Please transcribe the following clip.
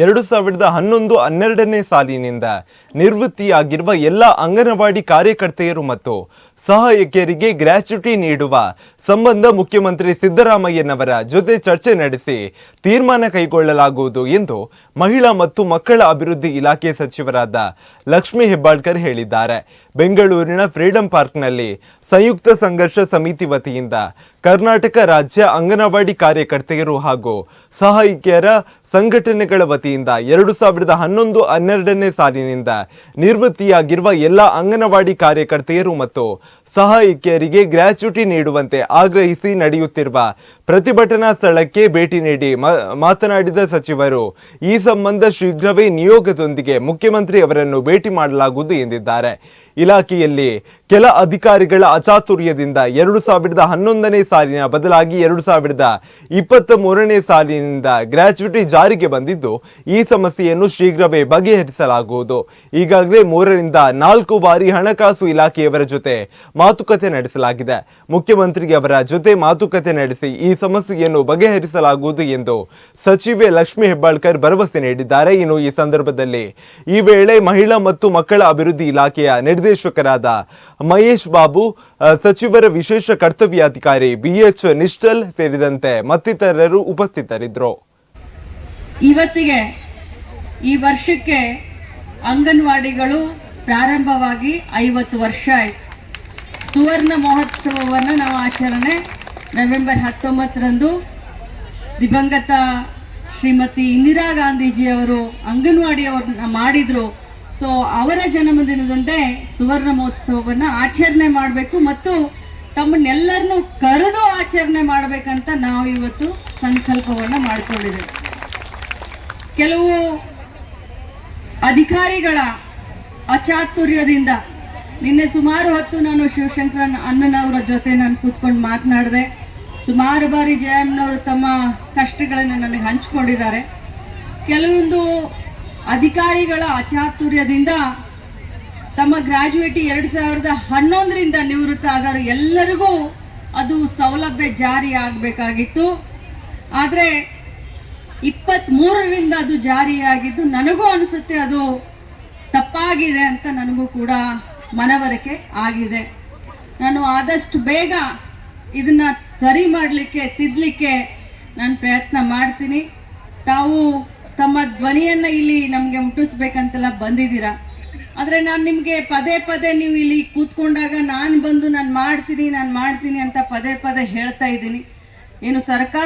ಎರಡು ಸಾವಿರದ ಹನ್ನೊಂದು ಹನ್ನೆರಡನೇ ಸಾಲಿನಿಂದ ನಿವೃತ್ತಿಯಾಗಿರುವ ಎಲ್ಲ ಅಂಗನವಾಡಿ ಕಾರ್ಯಕರ್ತೆಯರು ಮತ್ತು ಸಹಾಯಕಿಯರಿಗೆ ಗ್ರಾಚ್ಯುಟಿ ನೀಡುವ ಸಂಬಂಧ ಮುಖ್ಯಮಂತ್ರಿ ಸಿದ್ದರಾಮಯ್ಯನವರ ಜೊತೆ ಚರ್ಚೆ ನಡೆಸಿ ತೀರ್ಮಾನ ಕೈಗೊಳ್ಳಲಾಗುವುದು ಎಂದು ಮಹಿಳಾ ಮತ್ತು ಮಕ್ಕಳ ಅಭಿವೃದ್ಧಿ ಇಲಾಖೆ ಸಚಿವರಾದ ಲಕ್ಷ್ಮೀ ಹೆಬ್ಬಾಳ್ಕರ್ ಹೇಳಿದ್ದಾರೆ. ಬೆಂಗಳೂರಿನ ಫ್ರೀಡಂ ಪಾರ್ಕ್ನಲ್ಲಿ ಸಂಯುಕ್ತ ಸಂಘರ್ಷ ಸಮಿತಿ ವತಿಯಿಂದ ಕರ್ನಾಟಕ ರಾಜ್ಯ ಅಂಗನವಾಡಿ ಕಾರ್ಯಕರ್ತೆಯರು ಹಾಗೂ ಸಹಾಯಕಿಯರ ಸಂಘಟನೆಗಳ ವತಿಯಿಂದ ಎರಡು ಸಾವಿರದ ಹನ್ನೊಂದು ಹನ್ನೆರಡನೇ ಸಾಲಿನಿಂದ ನಿವೃತ್ತಿಯಾಗಿರುವ ಎಲ್ಲ ಅಂಗನವಾಡಿ ಕಾರ್ಯಕರ್ತೆಯರು ಮತ್ತು ಸಹಾಯಕಿಯರಿಗೆ ಗ್ರಾಚ್ಯುಟಿ ನೀಡುವಂತೆ ಆಗ್ರಹಿಸಿ ನಡೆಯುತ್ತಿರುವ ಪ್ರತಿಭಟನಾ ಸ್ಥಳಕ್ಕೆ ಭೇಟಿ ನೀಡಿ ಮಾತನಾಡಿದ ಸಚಿವರು, ಈ ಸಂಬಂಧ ಶೀಘ್ರವೇ ನಿಯೋಗದೊಂದಿಗೆ ಮುಖ್ಯಮಂತ್ರಿ ಅವರನ್ನು ಭೇಟಿ ಮಾಡಲಾಗುವುದು ಎಂದಿದ್ದಾರೆ. ಇಲಾಖೆಯಲ್ಲಿ ಕೆಲ ಅಧಿಕಾರಿಗಳ ಅಚಾತುರ್ಯದಿಂದ ಎರಡು ಸಾವಿರದ ಹನ್ನೊಂದನೇ ಸಾಲಿನ ಬದಲಾಗಿ ಎರಡು ಸಾವಿರದ ಇಪ್ಪತ್ತ ಮೂರನೇ ಸಾಲಿನಿಂದ ಗ್ರ್ಯಾಚ್ಯುಟಿ ಜಾರಿಗೆ ಬಂದಿದ್ದು, ಈ ಸಮಸ್ಯೆಯನ್ನು ಶೀಘ್ರವೇ ಬಗೆಹರಿಸಲಾಗುವುದು. ಈಗಾಗಲೇ ಮೂರರಿಂದ ನಾಲ್ಕು ಬಾರಿ ಹಣಕಾಸು ಇಲಾಖೆಯವರ ಜೊತೆ ಮಾತುಕತೆ ನಡೆಸಲಾಗಿದೆ. ಮುಖ್ಯಮಂತ್ರಿಯವರ ಜೊತೆ ಮಾತುಕತೆ ನಡೆಸಿ ಈ ಸಮಸ್ಯೆಯನ್ನು ಬಗೆಹರಿಸಲಾಗುವುದು ಎಂದು ಸಚಿವೆ ಲಕ್ಷ್ಮಿ ಹೆಬ್ಬಾಳ್ಕರ್ ಭರವಸೆ ನೀಡಿದ್ದಾರೆ. ಇನ್ನು ಈ ಸಂದರ್ಭದಲ್ಲಿ ಈ ವೇಳೆ ಮಹಿಳಾ ಮತ್ತು ಮಕ್ಕಳ ಅಭಿವೃದ್ಧಿ ಇಲಾಖೆಯ ನಿರ್ದೇಶಕರಾದ ಮಹೇಶ್ ಬಾಬು ಸಚಿವರ ವಿಶೇಷ ಕರ್ತವ್ಯಾಧಿಕಾರಿ ಬಿಎಚ್ ನಿಶ್ಚಲ್ ಸೇರಿದಂತೆ ಮತ್ತಿತರರು ಉಪಸ್ಥಿತರಿದ್ದರು. ಇವತ್ತಿಗೆ ಈ ವರ್ಷಕ್ಕೆ ಅಂಗನವಾಡಿಗಳು ಪ್ರಾರಂಭವಾಗಿ ಐವತ್ತು ವರ್ಷ ಸುವರ್ಣ ಮಹೋತ್ಸವವನ್ನು ನಾವು ಆಚರಣೆ ನವೆಂಬರ್ ಹತ್ತೊಂಬತ್ತರಂದು ದಿವಂಗತ ಶ್ರೀಮತಿ ಇಂದಿರಾ ಗಾಂಧೀಜಿಯವರು ಅಂಗನವಾಡಿಯವ್ರನ್ನ ಮಾಡಿದ್ರು. ಸೊ ಅವರ ಜನ್ಮದಿನದಂತೆ ಸುವರ್ಣ ಮಹೋತ್ಸವವನ್ನು ಆಚರಣೆ ಮಾಡಬೇಕು ಮತ್ತು ತಮ್ಮನ್ನೆಲ್ಲರನ್ನು ಕರೆದು ಆಚರಣೆ ಮಾಡಬೇಕಂತ ನಾವು ಇವತ್ತು ಸಂಕಲ್ಪವನ್ನು ಮಾಡಿಕೊಂಡಿದ್ದೇವೆ. ಕೆಲವು ಅಧಿಕಾರಿಗಳ ಅಚಾತುರ್ಯದಿಂದ ನಿನ್ನೆ ಸುಮಾರು ಹೊತ್ತು ನಾನು ಶಿವಶಂಕರನ್ ಅಣ್ಣನವರ ಜೊತೆ ನಾನು ಕೂತ್ಕೊಂಡು ಮಾತನಾಡಿದೆ. ಸುಮಾರು ಬಾರಿ ಜಯಮ್ಮನವರು ತಮ್ಮ ಕಷ್ಟಗಳನ್ನು ನನಗೆ ಹಂಚಿಕೊಂಡಿದ್ದಾರೆ. ಕೆಲವೊಂದು ಅಧಿಕಾರಿಗಳ ಅಚಾತುರ್ಯದಿಂದ ತಮ್ಮ ಗ್ರಾಜುಯೇಟಿ ಎರಡು ಸಾವಿರದ ಹನ್ನೊಂದರಿಂದ ನಿವೃತ್ತ ಆದರೂ ಎಲ್ಲರಿಗೂ ಅದು ಸೌಲಭ್ಯ ಜಾರಿ ಆಗಬೇಕಾಗಿತ್ತು. ಆದರೆ ಇಪ್ಪತ್ತ್ಮೂರರಿಂದ ಅದು ಜಾರಿಯಾಗಿದ್ದು ನನಗೂ ಅನಿಸುತ್ತೆ ಅದು ತಪ್ಪಾಗಿದೆ ಅಂತ ನನಗೂ ಕೂಡ ಮನವರಿಕೆ ಆಗಿದೆ. ನಾನು ಆದಷ್ಟು ಬೇಗ ಇದನ್ನು ಸರಿ ಮಾಡಲಿಕ್ಕೆ ತಿದ್ದಲಿಕ್ಕೆ ನಾನು ಪ್ರಯತ್ನ ಮಾಡ್ತೀನಿ. ತಾವು ತಮ್ಮ ಧ್ವನಿಯನ್ನ ಇಲ್ಲಿ ನಮ್ಗೆ ಮುಟ್ಟಿಸ್ಬೇಕಂತೆಲ್ಲ ಬಂದಿದ್ದೀರಾ? ಆದ್ರೆ ನಾನು ನಿಮ್ಗೆ ಪದೇ ಪದೇ ನೀವು ಇಲ್ಲಿ ಕೂತ್ಕೊಂಡಾಗ ನಾನು ಬಂದು ನಾನು ಮಾಡ್ತೀನಿ ನಾನು ಮಾಡ್ತೀನಿ ಅಂತ ಪದೇ ಪದೇ ಹೇಳ್ತಾ ಇದ್ದೀನಿ. ಏನು ಸರ್ಕಾರ